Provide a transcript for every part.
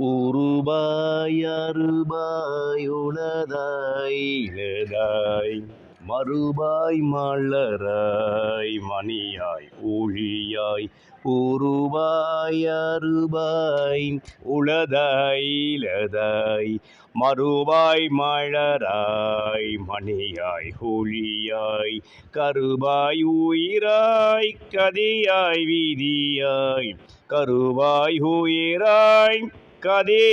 உருபாய் அருபாயுளதாய் இளதாய் மறுபாய் மலராய் மணியாய் ஒளியாய் உருவாய் அருபாய் உளதாய் இளதாய் மறுவாய் மலராய் மணியாய் ஒளியாய் கருபாய் உயிராய் கதியாய் வீதியாய் கருவாய் உயிராய் கதே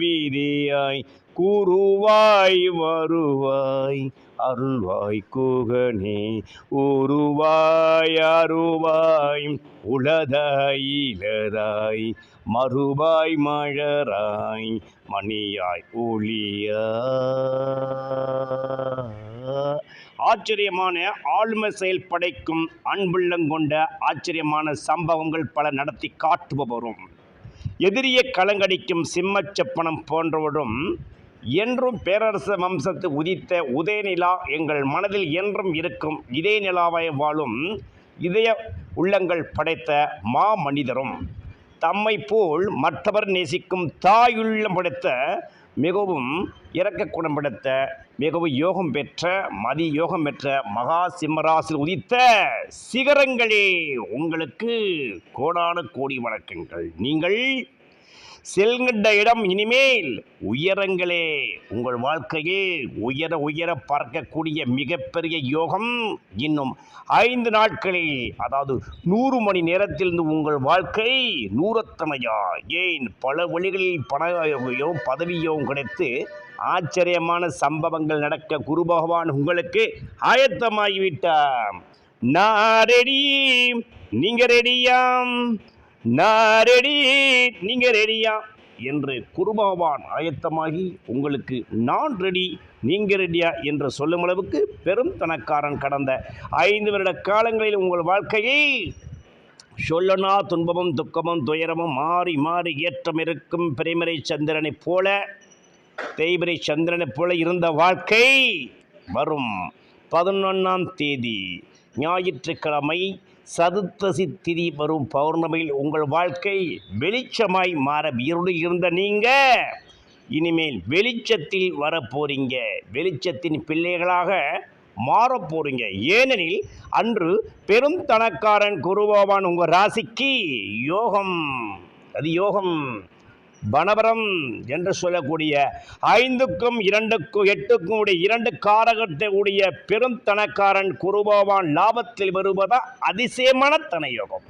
வீதியாய் கூறுவாய் வருவாய் அருள்வாய் குகனே உருவாய் அருவாய் உளதாய் இளதாய் மறுவாய் மழராய் மணியாய் ஒளியா ஆச்சரியமான ஆளுமை செயல் படைக்கும் அன்புள்ளங்கொண்ட ஆச்சரியமான சம்பவங்கள் பல நடத்தி காட்டுபவரும். எதிரியை கலங்கடிக்கும் சிம்மச் செப்பனம் போன்றவரும் என்றும் பேரரச வம்சத்து உதித்த உதயநிலா எங்கள் மனதில் என்றும் இருக்கும் இதே நிலாவாய் வாழும் இதய உள்ளங்கள் படைத்த மா மனிதரும் தம்மை போல் மற்றவர் நேசிக்கும் தாயுள்ளம் படைத்த மிகவும் இறக்க குணம் மிகவும் யோகம் பெற்ற மதி யோகம் பெற்ற மகா சிம்மராசில் உதித்த சிகரங்களே உங்களுக்கு கோடான கோடி வணக்கங்கள். நீங்கள் செல்கின்ற இடம் இனிமேல் உயரங்களே. உங்கள் வாழ்க்கையே உயர உயர பார்க்கக்கூடிய மிகப்பெரிய யோகம் இன்னும் ஐந்து நாட்களில் அதாவது நூறு மணி நேரத்திலிருந்து உங்கள் வாழ்க்கை நூறத்தனையா ஏன் பல வழிகளில் பண பதவியும் கிடைத்து ஆச்சரியமான சம்பவங்கள் நடக்க குரு பகவான் உங்களுக்கு ஆயத்தமாகிவிட்டார். நான் ரெடி நீங்க ரெடியாம் நான் ரெடி நீங்க ரெடியா? என்று குருபாவான் ஆயத்தமாகி உங்களுக்கு நான் ரெடி நீங்க ரெடியா? என்று சொல்லும் அளவுக்கு பெரும் தனக்காரன் கடந்த ஐந்து வருட காலங்களில் உங்கள் வாழ்க்கையை சொல்லனா துன்பமும் துக்கமும் துயரமும் மாறி மாறி ஏற்றம் இருக்கும் பிரைமரை சந்திரனைப் போல தேய்பிரை சந்திரனைப் போல இருந்த வாழ்க்கை வரும் பதினொன்றாம் தேதி. ஞாயிற்றுக்கிழமை சதுர்த்தசி திதி வரும் பௌர்ணமியில் உங்கள் வாழ்க்கை வெளிச்சமாய் மாற இருளில் இருந்த நீங்க இனிமேல் வெளிச்சத்தில் வர போறீங்க வெளிச்சத்தின் பிள்ளைகளாக மாற போறீங்க. ஏனெனில் அன்று பெரும் தனக்காரன் குருபவான் உங்கள் ராசிக்கு யோகம். அது யோகம். பணபரம் என்று சொல்லக்கூடிய ஐந்துக்கும் இரண்டுக்கும் எட்டுக்கும் உடைய இரண்டு காரகத்தை உடைய பெரும் தனக்காரன் குருபவான் லாபத்தில் வருவதா அதிசயமான தனயோகம்.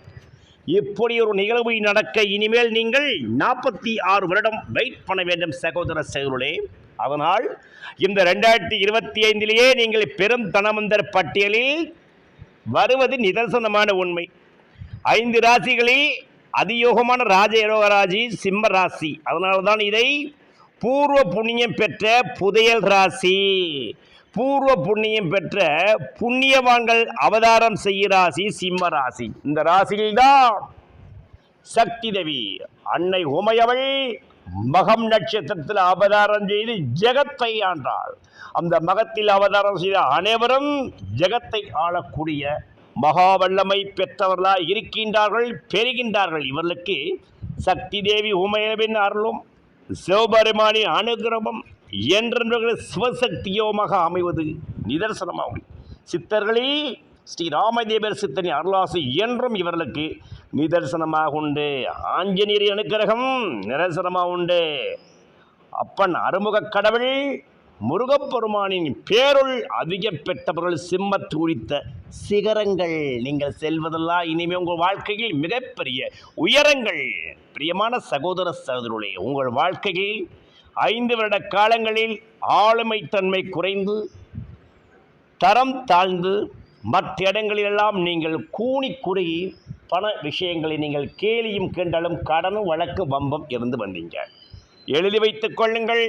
இப்படி ஒரு நிகழ்வு நடக்க இனிமேல் நீங்கள் நாற்பத்தி ஆறு வருடம் வெயிட் பண்ண வேண்டும் சகோதர சகோதரே அதனால் இந்த ரெண்டாயிரத்தி இருபத்தி ஐந்திலேயே நீங்கள் பெரும் தனமந்தர் பட்டியலில் வருவது நிதர்சனமான உண்மை. ஐந்து ராசிகளில் அதியோகமான ராஜ ராசி சிம்ம ராசி. அதனால தான் இதை பூர்வ புண்ணியம் பெற்ற புதையல் ராசி. பூர்வ புண்ணியம் பெற்ற புண்ணியவான்கள் அவதாரம் செய்ய ராசி சிம்ம ராசி. இந்த ராசியில்தான் சக்தி தேவி அன்னை உமையவள் மகம் நட்சத்திரத்தில் அவதாரம் செய்து ஜெகத்தை ஆண்டாள். அந்த மகத்தில் அவதாரம் செய்த அனைவரும் ஜெகத்தை ஆளக்கூடிய மகா வல்லமை பெற்றவர்களாய் இருக்கின்றார்கள் பெறுகின்றார்கள். இவர்களுக்கு சக்தி தேவி உமையவின் அருளும் சிவபெருமானின் அனுகிரமம் என்றென்று சிவசக்தியோமாக அமைவது. நிதர்சனமாகும். சித்தர்களே ஸ்ரீ ராமதேவர் சித்தனின் அருளாசி என்றும் இவர்களுக்கு நிதர்சனமாக உண்டு. ஆஞ்சநேயர் அனுக்கிரகம் நிதர்சனமாக உண்டு. அப்பன் அறுமுக கடவுள் முருகப்பெருமானின் பேருள் அதிக பெற்றவர்கள் சிம்மத்து குறித்த சிகரங்கள். நீங்கள் செல்வதெல்லாம் இனிமே உங்கள் வாழ்க்கையில் மிகப்பெரிய உயரங்கள். பிரியமான சகோதர சகோதரர்களே உங்கள் வாழ்க்கையில் ஐந்து வருட காலங்களில் ஆளுமைத்தன்மை குறைந்து தரம் தாழ்ந்து மற்ற இடங்களிலெல்லாம் நீங்கள் கூணி குறுகி பண விஷயங்களை நீங்கள் கேலியும் கேண்டாலும் கடனும் வழக்கு வம்பம் இருந்து வந்தீங்க. எழுதி வைத்துக் கொள்ளுங்கள்.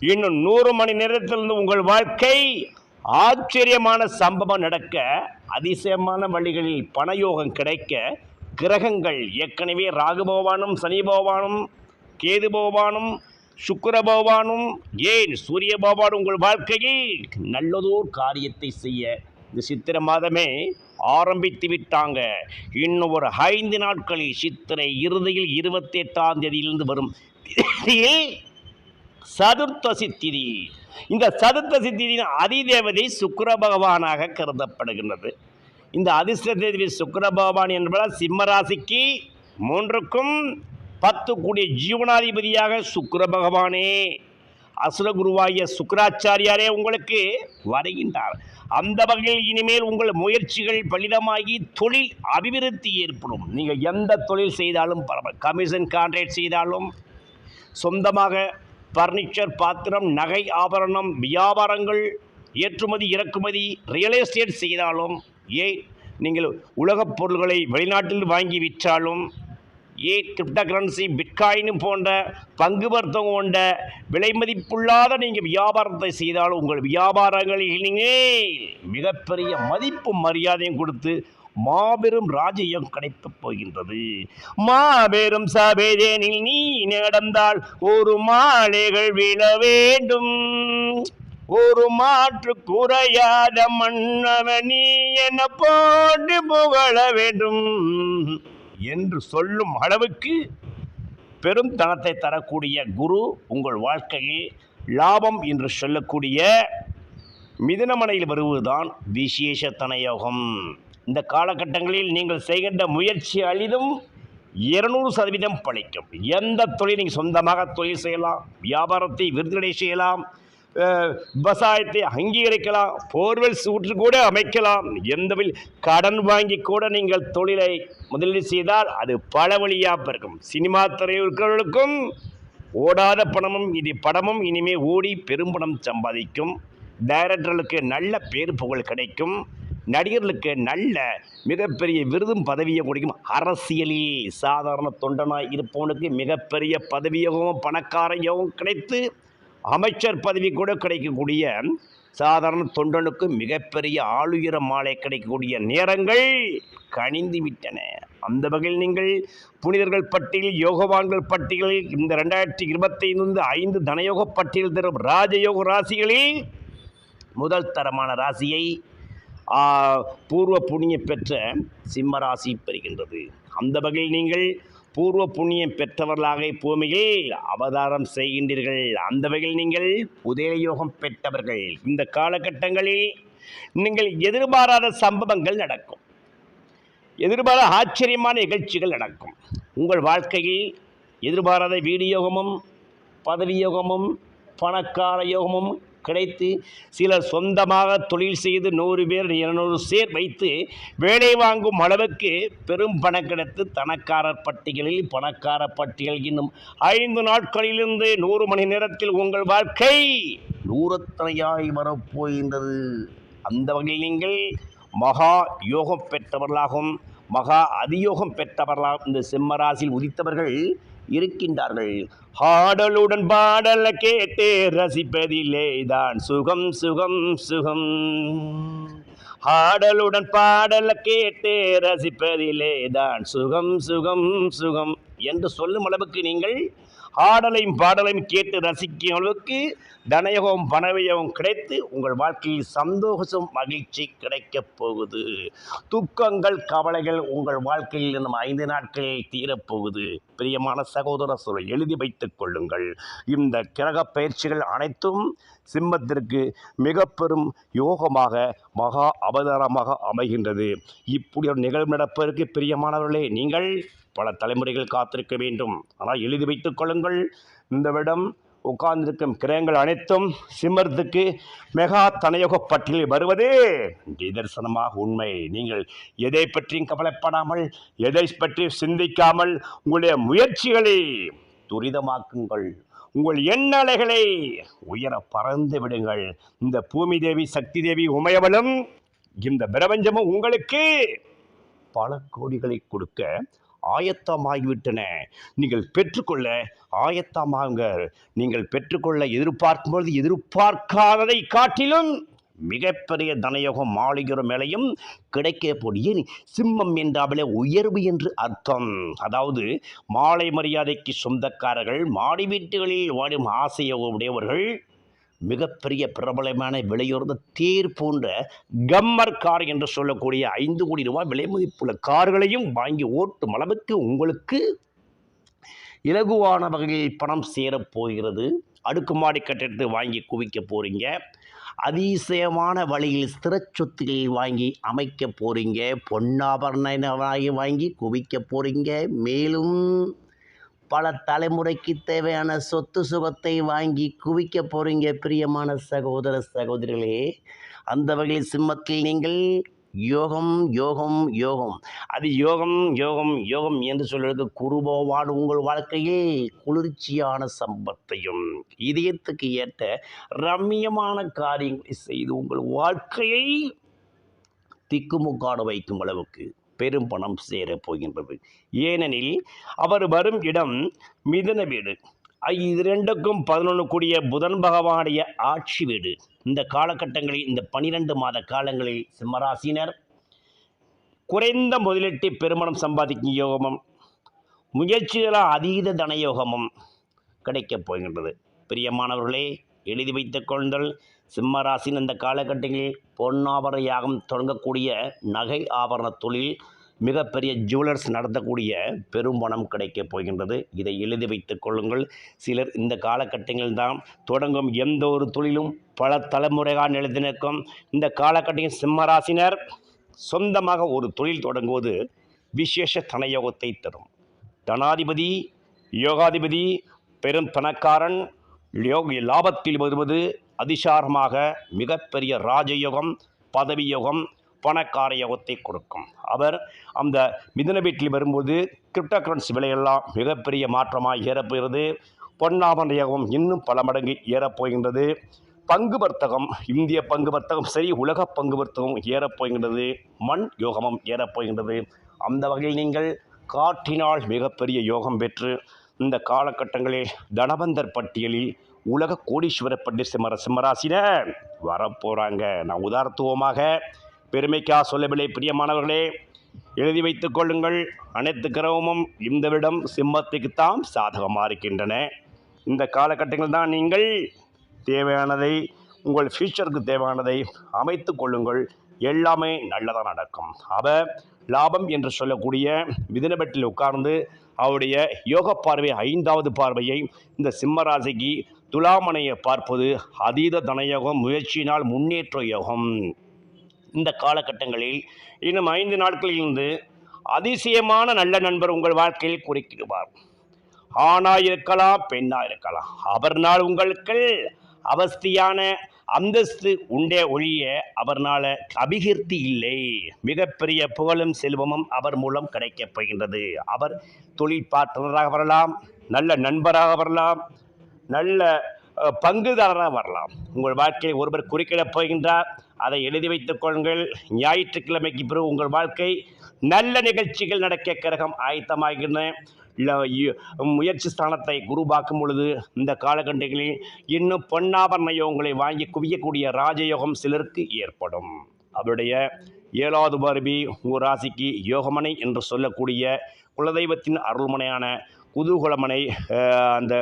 இன்னும் நூறு மணி நேரத்திலிருந்து உங்கள் வாழ்க்கை ஆச்சரியமான சம்பவம் நடக்க அதிசயமான வழிகளில் பணயோகம் கிடைக்க கிரகங்கள் ஏற்கனவே ராகு பகவானும் சனி பகவானும் கேது பகவானும் பகவானும் ஏன் சூரிய பகவான் உங்கள் வாழ்க்கையில்? நல்லதோர் காரியத்தை செய்ய. இந்த சித்திரை மாதமே ஆரம்பித்து விட்டாங்க. இன்னும் ஒரு ஐந்து நாட்களில் சித்திரை இறுதியில் இருபத்தி எட்டாம் தேதியிலிருந்து வரும். சதுர்த்தசி திதி இந்த சதுர்த்தசி திதியின் அதிதேவதை சுக்கர பகவானாக கருதப்படுகின்றது. இந்த அதிர்ஷ்ட தேவி சுக்கர பகவான் என்பதால் சிம்மராசிக்கு மூன்றுக்கும் பத்து கூடிய ஜீவனாதிபதியாக சுக்கர பகவானே அசுரகுருவாகிய சுக்கராச்சாரியாரே உங்களுக்கு வருகின்றார். அந்த வகையில் இனிமேல் உங்கள் முயற்சிகள் பலிதமாகி தொழில் அபிவிருத்தி ஏற்படும். நீங்கள் எந்த தொழில் செய்தாலும் பரவாயில்ல. கமிஷன் கான்ட்ராக்ட் செய்தாலும் சொந்தமாக பர்னிச்சர் பாத்திரம் நகை ஆபரணம் வியாபாரங்கள் ஏற்றுமதி இறக்குமதி ரியல் எஸ்டேட் செய்தாலும் ஏன் நீங்கள் உலகப் பொருள்களை வெளிநாட்டில் வாங்கி விற்றாலும் ஏ கிரிப்டோ கரன்சி பிட்காயின் போன்ற பங்கு வர்த்தகம் கொண்ட விலை மதிப்புள்ளாத நீங்கள் வியாபாரத்தை செய்தாலும் உங்கள் வியாபாரங்களில் நீங்கள் மிகப்பெரிய மதிப்பு மரியாதையும் கொடுத்து மாபெரும் ராஜ்யம் கிடைக்கப் போகின்றது. மாபெரும் சபைதேனில் நீ நடந்தால் ஒரு மாலைகள் விழ வேண்டும். ஒரு மாற்று குறையாத மன்னவன் நீ என போட்டு புகழ வேண்டும் என்று சொல்லும் அளவுக்கு பெரும் தனத்தை தரக்கூடிய குரு உங்கள் வாழ்க்கையில் லாபம் என்று சொல்லக்கூடிய மிதனமனையில் வருவதுதான் விசேஷ தனயோகம். இந்த காலகட்டங்களில் நீங்கள் செய்கின்ற முயற்சி அளிதும் இருநூறு சதவீதம் பழிக்கும். எந்த தொழில் நீங்கள் சொந்தமாக தொழில் செய்யலாம் வியாபாரத்தை விருதுகளை செய்யலாம் விவசாயத்தை அங்கீகரிக்கலாம் போர்வெல் சூற்று கூட அமைக்கலாம். எந்த கடன் வாங்கி கூட நீங்கள் தொழிலை முதலீடு செய்தால் அது பல வழியாக இருக்கும் சினிமா திரையுறவர்களுக்கும் ஓடாத பணமும் இது படமும் இனிமே ஓடி பெரும்பணம் சம்பாதிக்கும். டைரக்டர்களுக்கு நல்ல பேர் புகழ் கிடைக்கும். நடிகர்களுக்கு நல்ல மிகப்பெரிய விருதும் பதவியும் கிடைக்கும். அரசியலில் சாதாரண தொண்டனாக இருப்பவனுக்கு மிகப்பெரிய பதவியாகவும் பணக்காரையாகவும் கிடைத்து அமைச்சர் பதவி கூட கிடைக்கக்கூடிய சாதாரண தொண்டனுக்கு மிகப்பெரிய ஆளுயர மாலை கிடைக்கக்கூடிய நேரங்கள் கனிந்து விட்டன. அந்த வகையில் நீங்கள் புனிதர்கள் பட்டியல் யோகவான்கள் பட்டியலில் இந்த ரெண்டாயிரத்தி இருபத்தைந்து ஐந்து தனயோக பட்டியல் தரும் ராஜயோக ராசிகளில் முதல் தரமான ராசியை பூர்வ புண்ணியம் பெற்ற சிம்ம ராசி பெறுகின்றது. அந்த வகையில் நீங்கள் பூர்வ புண்ணியம் பெற்றவர்களாக பூமியில் அவதாரம் செய்கின்றீர்கள். அந்த வகையில் நீங்கள் உதயயோகம் பெற்றவர்கள். இந்த காலகட்டங்களில் நீங்கள் எதிர்பாராத சம்பவங்கள் நடக்கும். எதிர்பாராத ஆச்சரியமான நிகழ்ச்சிகள் நடக்கும். உங்கள் வாழ்க்கையில் எதிர்பாராத வீடியோகமும் பதவி யோகமும் பணக்கார யோகமும் கிடைத்து சிலர் சொந்தமாக தொழில் செய்து நூறு பேர் இருநூறு சேர் வைத்து வேலை வாங்கும் அளவுக்கு பெரும் பணம் கிடைத்து தனக்காரர் பட்டியலில் பணக்கார பட்டியல் இன்னும் ஐந்து நாட்களிலிருந்து நூறு மணி நேரத்தில் உங்கள் வாழ்க்கை நூறத்தனையாய் வரப்போகின்றது. அந்த வகையில் நீங்கள் மகா யோகம் பெற்றவர்களாகவும் மகா அதியோகம் பெற்றவர்களாகவும் இந்த சிம்மராசியில் உதித்தவர்கள் இருக்கின்றார்கள். ஹாடலுடன் பாடல கேட்டு ரசிப்பதிலே தான் சுகம் சுகம் சுகம். ஹாடலுடன் பாடல கேட்டு ரசிப்பதிலே தான் சுகம் சுகம் சுகம். என்று சொல்லும் அளவுக்கு நீங்கள் ஆடலையும் பாடலையும் கேட்டு ரசிக்கும் அளவுக்கு தனயோகம் பணவயோகம் கிடைத்து உங்கள் வாழ்க்கையில் சந்தோஷம் மகிழ்ச்சி கிடைக்கப் போகுது. துக்கங்கள் கவலைகள் உங்கள் வாழ்க்கையில் இன்னும் ஐந்து நாட்களில் தீரப்போகுது. பிரியமான சகோதர சொல்லை எழுதி வைத்துக் கொள்ளுங்கள். இந்த கிரக பயிற்சிகள் அனைத்தும் சிம்மத்திற்கு மிக பெரும் யோகமாக மகா அவதாரமாக அமைகின்றது. இப்படி ஒரு நிகழ்வு நடப்பதற்கு பிரியமானவர்களே நீங்கள் பல தலைமுறைகள் காத்திருக்க வேண்டும். ஆனால் எழுதி வைத்துக் கொள்ளுங்கள். இந்த விடம் உட்கார்ந்திருக்கும் கிரகங்கள் அனைத்தும் சிம்மர்த்துக்கு மெகா தனயோக பட்டியலில் வருவதே நிதர்சனமாக உண்மை. நீங்கள் எதை பற்றியும் கவலைப்படாமல் எதை பற்றி சிந்திக்காமல் உங்களுடைய முயற்சிகளை துரிதமாக்குங்கள். உங்கள் எண்ணலைகளை உயர பறந்து விடுங்கள். இந்த பூமி தேவி சக்தி தேவி உமையவளும் இந்த பிரபஞ்சமும் உங்களுக்கு பல கோடிகளை கொடுக்க ஆயத்தமாகிவிட்டன. நீங்கள் பெற்றுக்கொள்ள ஆயத்தமாகுங்க நீங்கள் பெற்றுக்கொள்ள எதிர்பார்க்கும்பொழுது எதிர்பார்க்காததை காட்டிலும் மிகப்பெரிய தனயோகம் மாளிகிற மேலையும் கிடைக்கக்கூடிய சிம்மம் என்றாவிலே உயர்வு என்று அர்த்தம். அதாவது மாலை மரியாதைக்கு சொந்தக்காரர்கள் மாடி வீட்டுகளில் வாடும் ஆசையை உடையவர்கள் மிகப்பெரிய பிரபலமான விலையுறந்த தேர் போன்ற கம்மர் கார் என்று சொல்லக்கூடிய ஐந்து கோடி ரூபாய் விலை மதிப்புள்ள கார்களையும் வாங்கி ஓட்டும் அளவுக்கு உங்களுக்கு இலகுவான வகையில் பணம் சேரப்போகிறது அடுக்குமாடி கட்டிடத்தை வாங்கி குவிக்க போகிறீங்க அதிசயமான வழியில் ஸ்திர சொத்துக்கள் வாங்கி அமைக்க போகிறீங்க பொன்னாபரண வாங்கி வாங்கி குவிக்க போகிறீங்க மேலும் பல தலைமுறைக்கு தேவையான சொத்து சுகத்தை வாங்கி குவிக்க போகிறீங்க பிரியமான சகோதர சகோதரிகளே. அந்த வகையில் சிம்மத்தில் நீங்கள் யோகம் யோகம் யோகம். அது யோகம் யோகம் யோகம் என்று சொல்வது குருபவான் உங்கள் வாழ்க்கையில் குளிர்ச்சியான சம்பத்தையும் இதயத்துக்கு ஏற்ற ரம்மியமான காரியங்களை செய்து உங்கள் வாழ்க்கையை திக்குமுக்காட வைக்கும் அளவுக்கு பெரும் பணம் சேரப் போகின்றது. ஏனெனில் அவர் வரும் இடம் மிதன வீடு. இது ரெண்டுக்கும் பதினொன்று கூடிய புதன் பகவானுடைய ஆட்சி வீடு. இந்த காலகட்டங்களில் இந்த பனிரெண்டு மாத காலங்களில் சிம்மராசினர் குறைந்த முதலீட்டு பெருமணம் சம்பாதிக்கும் யோகமும் முயற்சிகளால் அதீத தனயோகமும் கிடைக்கப் போகின்றது. பிரியமானவர்களே எழுதி வைத்து கொள்ளுங்கள் சிம்மராசின் இந்த காலகட்டங்களில் பொன்னாபர யாகம் தொடங்கக்கூடிய நகை ஆபரண தொழில் மிகப்பெரிய ஜுவலர்ஸ் நடத்தக்கூடிய பெரும் பணம் கிடைக்கப் போகின்றது. இதை எழுதி வைத்துக் கொள்ளுங்கள். சிலர் இந்த காலகட்டங்களில் தான் தொடங்கும் எந்த ஒரு தொழிலும் பல தலைமுறையாக நிலைத்து நிற்கும். இந்த காலகட்டத்தில் சிம்மராசினர் சொந்தமாக ஒரு தொழில் தொடங்குவது விசேஷ தனயோகத்தை தரும். தனாதிபதி யோகாதிபதி பெரும் பணக்காரன் யோகி லாபத்தில் வருவது அதிசாரமாக மிகப்பெரிய ராஜயோகம் பதவியோகம் பணக்கார யோகத்தை கொடுக்கும். அவர் அந்த மிதன வீட்டில் வரும்போது கிரிப்டோ கரன்சி விலையெல்லாம் மிகப்பெரிய மாற்றமாக ஏறப்போகிறது. பொன்னாமன் யோகம் இன்னும் பல மடங்கு ஏறப்போகின்றது. பங்கு வர்த்தகம் இந்திய பங்கு வர்த்தகம் சரி உலக பங்கு வர்த்தகம் ஏறப்போகின்றது. மண் யோகமும் ஏறப்போகின்றது. அந்த வகையில் நீங்கள் காற்றினால் மிகப்பெரிய யோகம் பெற்று இந்த காலகட்டங்களில் தனவந்தர் பட்டியலில் உலக கோடீஸ்வர பட்டி சிம்மர சிம்மராசினர் வரப்போகிறாங்க நான் உதாரத்துவமாக பெருமைக்காக சொல்லவில்லை பிரியமானவர்களே. எழுதி வைத்துக் கொள்ளுங்கள். அனைத்து கிரகமும் இந்த விடம் சிம்மத்துக்குத்தான் சாதகமாக இருக்கின்றன. இந்த காலகட்டங்கள் தான் நீங்கள் தேவையானதை உங்கள் ஃப்யூச்சருக்கு தேவையானதை அமைத்து கொள்ளுங்கள். எல்லாமே நல்லதாக நடக்கும். அவ லாபம் என்று சொல்லக்கூடிய மிதினபட்டில் உட்கார்ந்து அவருடைய யோக பார்வை ஐந்தாவது பார்வையை இந்த சிம்மராசிக்கு துலாமனையை பார்ப்பது அதீத தனயோகம் முயற்சியினால் முன்னேற்ற யோகம். இந்த காலகட்டங்களில் இன்னும் ஐந்து நாட்களில் இருந்து அதிசயமான நல்ல நண்பர் உங்கள் வாழ்க்கையில் குறுக்கிடுவார். ஆணாக இருக்கலாம் பெண்ணாக இருக்கலாம் அவர் நாள் உங்களுக்கு அவஸ்தியான அந்தஸ்து உண்டே ஒழிய அவர்னால அபிகிருத்தி இல்லை. மிகப்பெரிய புகழும் செல்வமும் அவர் மூலம் கிடைக்கப் போகின்றது. அவர் தொழில் பார்ட்னராக வரலாம் நல்ல நண்பராக வரலாம் நல்ல பங்குதாரராக வரலாம். உங்கள் வாழ்க்கையை ஒருவர் குறுக்கிடப் போகின்றார். அதை எழுதி வைத்துக் கொள்ளுங்கள். ஞாயிற்றுக்கிழமைக்கு பிறகு உங்கள் வாழ்க்கை நல்ல நிகழ்ச்சிகள் நடக்க கிரகம் ஆயத்தமாகின்றன. முயற்சி ஸ்தானத்தை குருபாக்கும் பொழுது இந்த காலகட்டங்களில் இன்னும் பொன்னாபரண யோகங்களை வாங்கி குவியக்கூடிய ராஜயோகம் சிலருக்கு ஏற்படும். அவருடைய ஏழாவது பார்வி உங்கள் ராசிக்கு யோகமனை என்று சொல்லக்கூடிய குலதெய்வத்தின் அருள்மனையான குதூகலமனை அந்த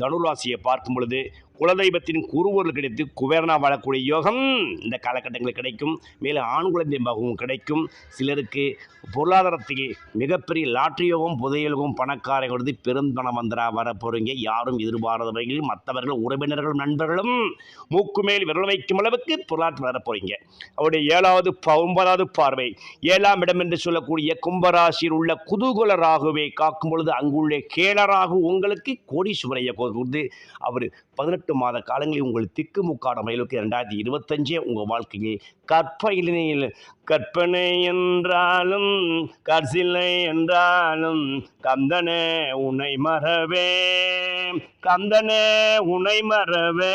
தனுராசியை பார்க்கும் பொழுது குலதெய்வத்தின் குருவர்கள் கிடைத்து குபேரனா வாழக்கூடிய யோகம் இந்த காலகட்டங்களில் கிடைக்கும். மேலும் ஆண் குழந்தை பாகவும் கிடைக்கும். சிலருக்கு பொருளாதாரத்தில் மிகப்பெரிய லாட்ரி யோகம் புதையலகம் பணக்காரை கொடுத்து பெருந்தனம் வந்தரா வரப்போறீங்க. யாரும் எதிர்பாராத வகையில் மற்றவர்கள் உறவினர்களும் நண்பர்களும் மூக்கு மேல் விரல் வைக்கும் அளவுக்கு பொருளாதாரம் வர போகிறீங்க அவருடைய ஏழாவது ப- ஒன்பதாவது பார்வை. ஏழாம் இடம் என்று சொல்லக்கூடிய கும்பராசியில் உள்ள குதூகல ராகுவை காக்கும் பொழுது அங்குள்ள கேளராகு உங்களுக்கு கோடீஸ்வரையை கொடுத்து அவர் பதினெட்டு எட்டு மாத காலங்களில் உங்கள் திக்குமுக்கான மயிலுக்கு இரண்டாயிரத்தி இருபத்தஞ்சே உங்கள் வாழ்க்கையை கற்பனையில் கற்பனை என்றாலும் கற்சிலை என்றாலும் கந்தனே உனை மறவே கந்தனே உனை மறவே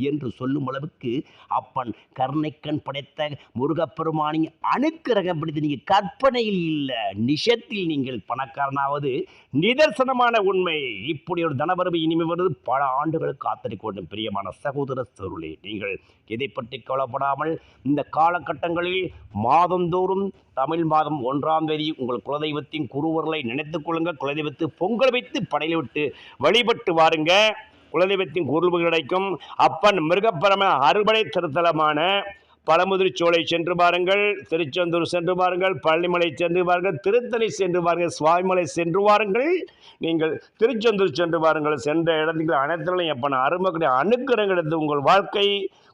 என்று சொல்லும் அளவுக்கு அப்பன் கருணைக்கண் படைத்த முருகப்பெருமானி அணுக்கிரகப்படுத்தி நீங்கள் கற்பனையில் இல்லை நிஷத்தில் நீங்கள் பணக்காரனாவது நிதர்சனமான உண்மை. இப்படி ஒரு தனவரவு இனிமே வருது பல ஆண்டுகளுக்கு காத்திருக்க வேண்டும் பிரியமான சகோதர சருளே நீங்கள் இதை பற்றி கவலைப்படாமல் இந்த காலகட்டங்களில் மாதந்தோறும் தமிழ் மாதம் ஒன்றாம் தேதி உங்கள் குலதெய்வத்தின் குருவர்களை நினைத்துக் கொள்ளுங்கள். குலதெய்வத்து பொங்கல் வைத்து படையில் விட்டு வழிபட்டு வாருங்க. குலதெய்வத்தின் குருவு கிடைக்கும். அப்பன் மிருகப்பரம அறுபடை திருத்தலமான பழமுதிர்ச்சோலை சென்று பாருங்கள் திருச்செந்தூர் சென்று பாருங்கள் பழனிமலை சென்று பாருங்கள் திருத்தணி சென்று பாருங்கள் சுவாமிமலை சென்று வாருங்கள். நீங்கள் திருச்செந்தூர் சென்று பாருங்கள் சென்ற இடத்துக்கு அனைத்திலும் எப்போ அருமக்குடைய அணுக்கரம் கிடைத்து உங்கள் வாழ்க்கை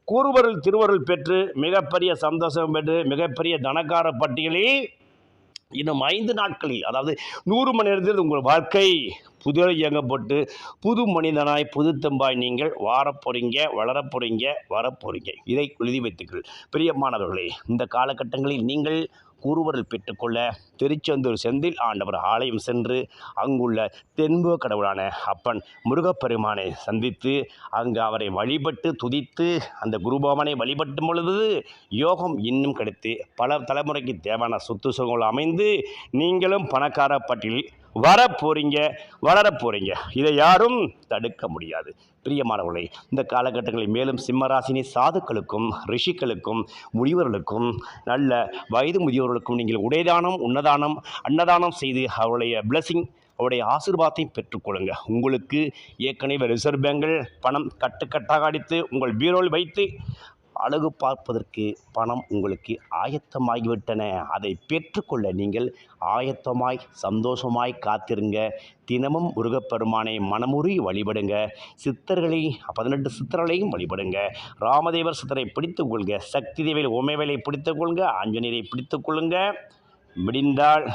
கூறுவருள் திருவருள் பெற்று மிகப்பெரிய சந்தோஷம் பெற்று மிகப்பெரிய தனக்கார பட்டியலில் இன்னும் ஐந்து நாட்களில் அதாவது நூறு மணி நேரத்தில் உங்கள் வாழ்க்கை புதிய இயங்கப்பட்டு புது மனிதனாய் புதுத்தம்பாய் நீங்கள் வாரப்போறீங்க வளரப்போறீங்க வரப்போறீங்க இதை எழுதி வைத்துக்கள் பிரியமானவர்களே இந்த காலகட்டங்களில் நீங்கள் கூறுவரில் பெற்றுக்கொள்ள திருச்செந்தூர் செந்தில் ஆண்டவர் ஆலயம் சென்று அங்குள்ள தென்புவ கடவுளான அப்பன் முருகப்பெருமானை சந்தித்து அங்கு அவரை வழிபட்டு துதித்து அந்த குருபவனை வழிபட்டும் பொழுது யோகம் இன்னும் கிடைத்து பல தலைமுறைக்கு தேவையான சொத்து சுகங்கள் அமைந்து நீங்களும் பணக்கார பட்டியலில் வர போறீங்க வளர போறீங்க. இதை யாரும் தடுக்க முடியாது. பிரியமானவர்களே இந்த காலகட்டங்களில் மேலும் சிம்மராசினி சாதுக்களுக்கும் ரிஷிக்களுக்கும் முனிவர்களுக்கும் நல்ல வயது முதியோர்களுக்கும் நீங்கள் உடைதானம் உன்னதானம் அன்னதானம் செய்து அவருடைய பிளஸிங் அவருடைய ஆசீர்வாதத்தையும் பெற்றுக்கொள்ளுங்க உங்களுக்கு ஏற்கனவே ரிசர்வ் பேங்கில் பணம் கட்டுக்கட்டாக அடித்து உங்கள் பீரோவில் வைத்து அழகு பார்ப்பதற்கு பணம் உங்களுக்கு ஆயத்தமாகிவிட்டன. அதை பெற்றுக்கொள்ள நீங்கள் ஆயத்தமாய் சந்தோஷமாய் காத்திருங்க. தினமும் முருகப்பெருமானை மனமுறி வழிபடுங்க. சித்தர்களை பதினெட்டு சித்தர்களையும் வழிபடுங்க. ராமதேவர் சித்தரை பிடித்துக் கொள்க. சக்தி தேவையில் உமைவேலை பிடித்துக் கொள்க. ஆஞ்சநேயரை பிடித்துக் கொள்ளுங்க. முடிந்தால்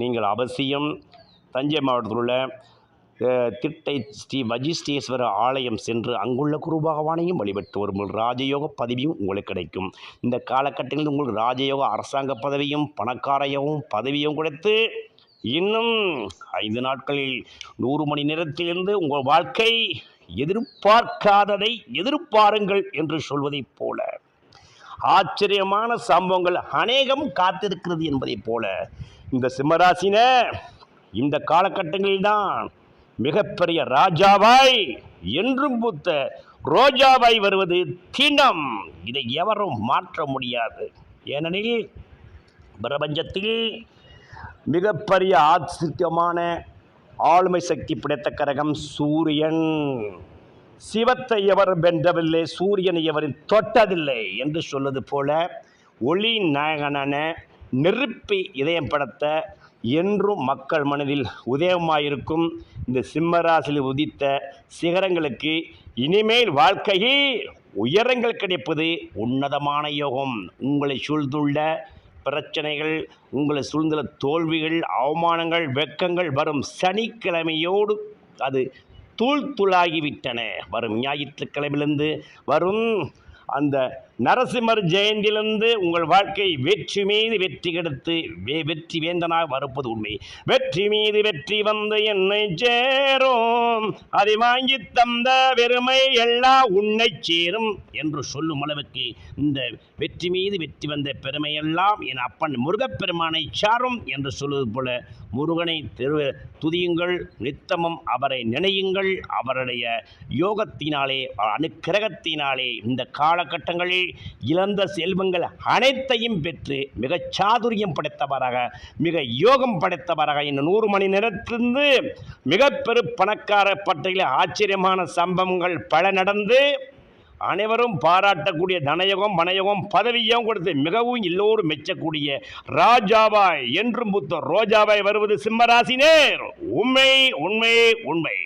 நீங்கள் அவசியம் தஞ்சை மாவட்டத்தில் உள்ள திட்டை ஸ்ரீ வஜிஷ்டேஸ்வர ஆலயம் சென்று அங்குள்ள குரு பகவானையும் வழிபட்டு வரும்போது ராஜயோக பதவியும் உங்களுக்கு கிடைக்கும். இந்த காலகட்டங்களில் உங்களுக்கு ராஜயோக அரசாங்க பதவியும் பணக்காரையும் பதவியும் கொடுத்து இன்னும் ஐந்து நாட்களில் நூறு மணி நேரத்திலிருந்து உங்கள் வாழ்க்கை எதிர்பார்க்காததை எதிர்பாருங்கள் என்று சொல்வதைப் போல. ஆச்சரியமான சம்பவங்கள் அநேகம் காத்திருக்கிறது என்பதைப் போல. இந்த சிம்மராசின இந்த காலகட்டங்களில்தான் மிகப்பெரிய ராஜாவாய் என்றும் பூத்த ரோஜாவாய் வருவது தினம். இதை எவரும் மாற்ற முடியாது. ஏனெனில் பிரபஞ்சத்தில் மிகப்பெரிய ஆச்சரியமான ஆளுமை சக்தி பிடித்த கரகம் சூரியன். சிவத்தை எவர் வென்றவில்லை சூரியனை எவரும் தொட்டதில்லை என்று சொல்வது போல ஒளி நாயகனான நெருப்பி இதயம் படத்தை என்றும் மக்கள் மனதில் உதயமாயிருக்கும். இந்த சிம்மராசியில் உதித்த சிகரங்களுக்கு இனிமேல் வாழ்க்கையில் உயரங்கள் கிடைப்பது உன்னதமான யோகம். உங்களை சூழ்ந்துள்ள பிரச்சனைகள் உங்களை சூழ்ந்துள்ள தோல்விகள் அவமானங்கள் வெக்கங்கள் வரும் சனிக்கிழமையோடு அது தூள் தூளாகிவிட்டன. வரும் ஞாயிற்றுக்கிழமையிலிருந்து வரும் அந்த நரசிம்மர் ஜெயந்தியிலிருந்து உங்கள் வாழ்க்கை வெற்றி மீது வெற்றி கெடுத்து வே வெற்றி வேந்தனாக வருப்பது உண்மை. வெற்றி மீது வெற்றி வந்து என்னை சேரும். அதை வாங்கி தந்த பெருமை எல்லாம் உன்னை சேரும் என்று சொல்லும் அளவுக்கு இந்த வெற்றி மீது வெற்றி வந்த பெருமையெல்லாம் என் அப்பன் முருகப்பெருமானை சாரும் என்று சொல்வது போல முருகனை திரு துதியுங்கள் நித்தமும் அவரை நினையுங்கள். அவருடைய யோகத்தினாலே அனுக்கிரகத்தினாலே இந்த காலகட்டங்களில் இழந்த செல்வங்கள் அனைத்தையும் பெற்று மிகச் சாதுரியம் படைத்தவராக மிக யோகம் படைத்தவராக இந்த நூறு மணி நேரத்திலிருந்து மிக பெரு பணக்கார பட்டியலில் ஆச்சரியமான சம்பவங்கள் பல நடந்து அனைவரும் பாராட்டக்கூடிய தனயோகம் மனயோகம் பதவியும் கொடுத்து மிகவும் எல்லோரும் மெச்சக்கூடிய ராஜாவாய் என்றும் புத்த ரோஜாவாய் வருவது சிம்மராசினேர் உண்மை உண்மை உண்மை.